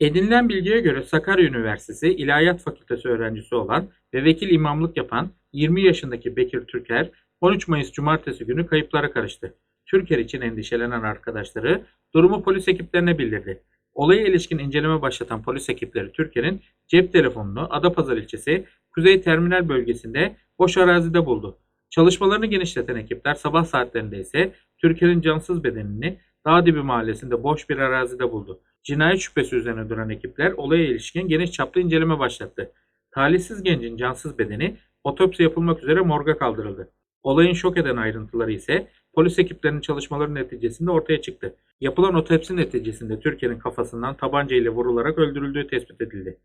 Edinilen bilgiye göre Sakarya Üniversitesi İlahiyat Fakültesi öğrencisi olan ve vekil imamlık yapan 20 yaşındaki Bekir Türker 13 Mayıs Cumartesi günü kayıplara karıştı. Türker için endişelenen arkadaşları durumu polis ekiplerine bildirdi. Olaya ilişkin inceleme başlatan polis ekipleri Türker'in cep telefonunu Adapazarı ilçesi Kuzey Terminal bölgesinde boş arazide buldu. Çalışmalarını genişleten ekipler sabah saatlerinde ise Türker'in cansız bedenini Dağdibi mahallesinde boş bir arazide buldu. Cinayet şüphesi üzerine duran ekipler olaya ilişkin geniş çaplı inceleme başlattı. Talihsiz gencin cansız bedeni otopsi yapılmak üzere morga kaldırıldı. Olayın şok eden ayrıntıları ise polis ekiplerinin çalışmaları neticesinde ortaya çıktı. Yapılan otopsi neticesinde Türker'in kafasından tabanca ile vurularak öldürüldüğü tespit edildi.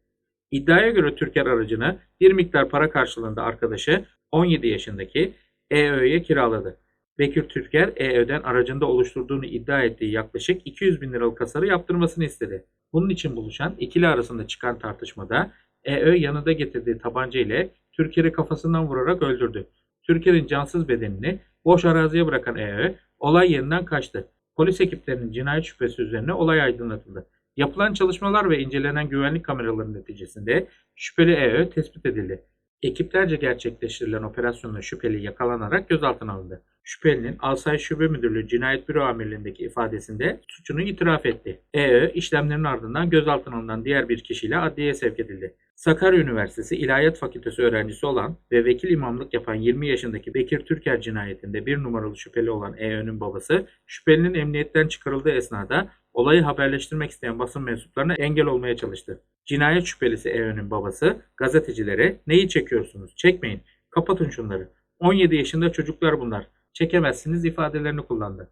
İddiaya göre Türker aracını bir miktar para karşılığında arkadaşı 17 yaşındaki EÖ'ye kiraladı. Bekir Türker EÖ'den aracında oluşturduğunu iddia ettiği yaklaşık 200 bin liralık hasarı yaptırmasını istedi. Bunun için buluşan ikili arasında çıkan tartışmada EÖ yanında getirdiği tabanca ile Türker'i kafasından vurarak öldürdü. Türker'in cansız bedenini boş araziye bırakan EÖ olay yerinden kaçtı. Polis ekiplerinin cinayet şüphesi üzerine olay aydınlatıldı. Yapılan çalışmalar ve incelenen güvenlik kameraları neticesinde şüpheli EÖ tespit edildi. Ekiplerce gerçekleştirilen operasyonla şüpheli yakalanarak gözaltına alındı. Şüphelinin Alsay Şube Müdürlüğü Cinayet Büro Amirliğindeki ifadesinde suçunu itiraf etti. EÖ işlemlerin ardından gözaltına alınan diğer bir kişiyle adliyeye sevk edildi. Sakarya Üniversitesi İlahiyat Fakültesi öğrencisi olan ve vekil imamlık yapan 20 yaşındaki Bekir Türker cinayetinde bir numaralı şüpheli olan EÖ'nün babası şüphelinin emniyetten çıkarıldığı esnada olayı haberleştirmek isteyen basın mensuplarına engel olmaya çalıştı. Cinayet şüphelisi EÖ'nün babası gazetecilere neyi çekiyorsunuz çekmeyin kapatın şunları 17 yaşında çocuklar bunlar çekemezsiniz ifadelerini kullandı.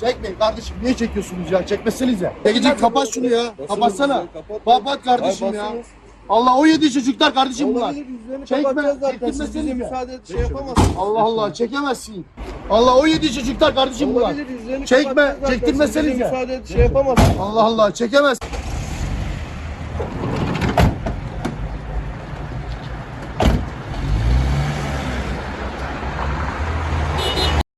Çekmeyin kardeşim niye çekiyorsunuz ya? Çekmesenize. Peki kapat şunu ya. Kapatsana. Kapat kardeşim ya. Allah 17 çocuklar kardeşim bunlar. Çekme, çektirmesenize. Size müsaade et, şey yapamazsın. Allah Allah çekemezsin. Allah 17 çocuklar kardeşim bunlar. Çekme, çektirmesenize. Size müsaade et, şey yapamazsın. Allah Allah çekemez.